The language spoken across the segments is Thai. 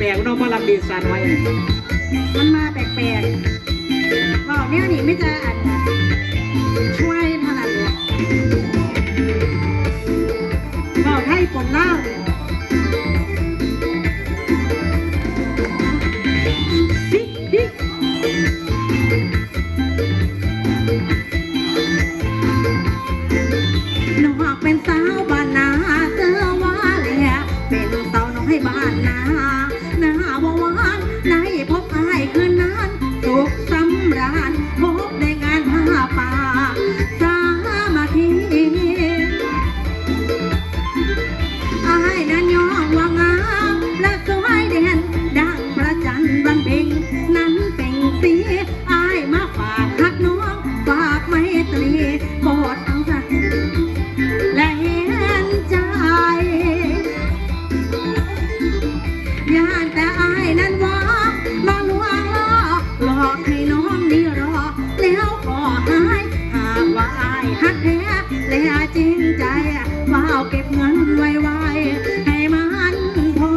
ปลกๆเนาะมาลำดีสานไว้มันมาแปลกๆบอกแม่หนีไม่จะอัดช่วยเท่านั้นกบอกให้ผลเล่าดิดิหนูกเป็นสาวบ้านนาเจอว่าเลยเป็นเสาน้องให้บ้านนา หน้าวาวานได้พบอายคืนนั้นสุขสำราญ ก็หายหากว่าไอายหักแท้และจริงใจว่าเอาเก็บเงินไว้ไวให้มันพอ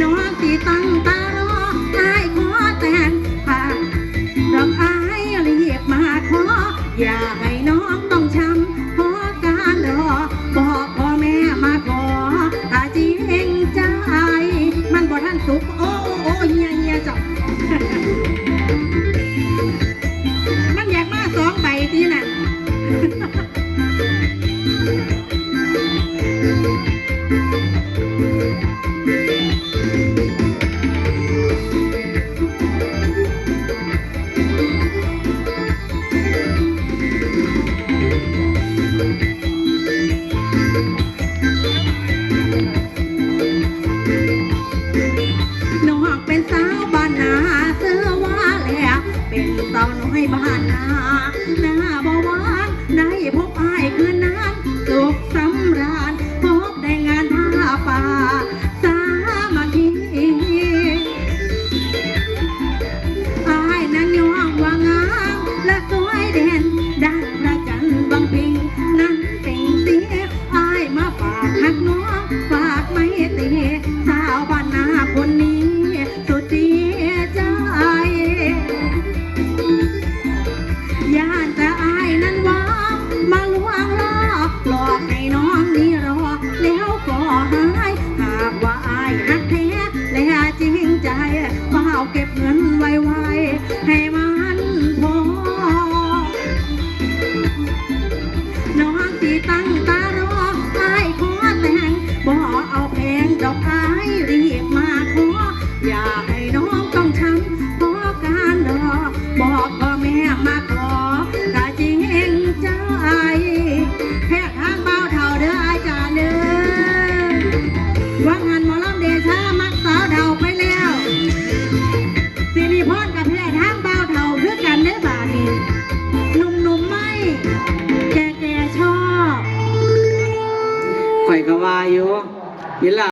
น้องที่ตั้งตารออายขอแต่งผ่านรัไอารีบมาขออย่าให้ ให้บ้านนาน้าบ แกแกชอบข่ก็ว่าอยู่ยินละ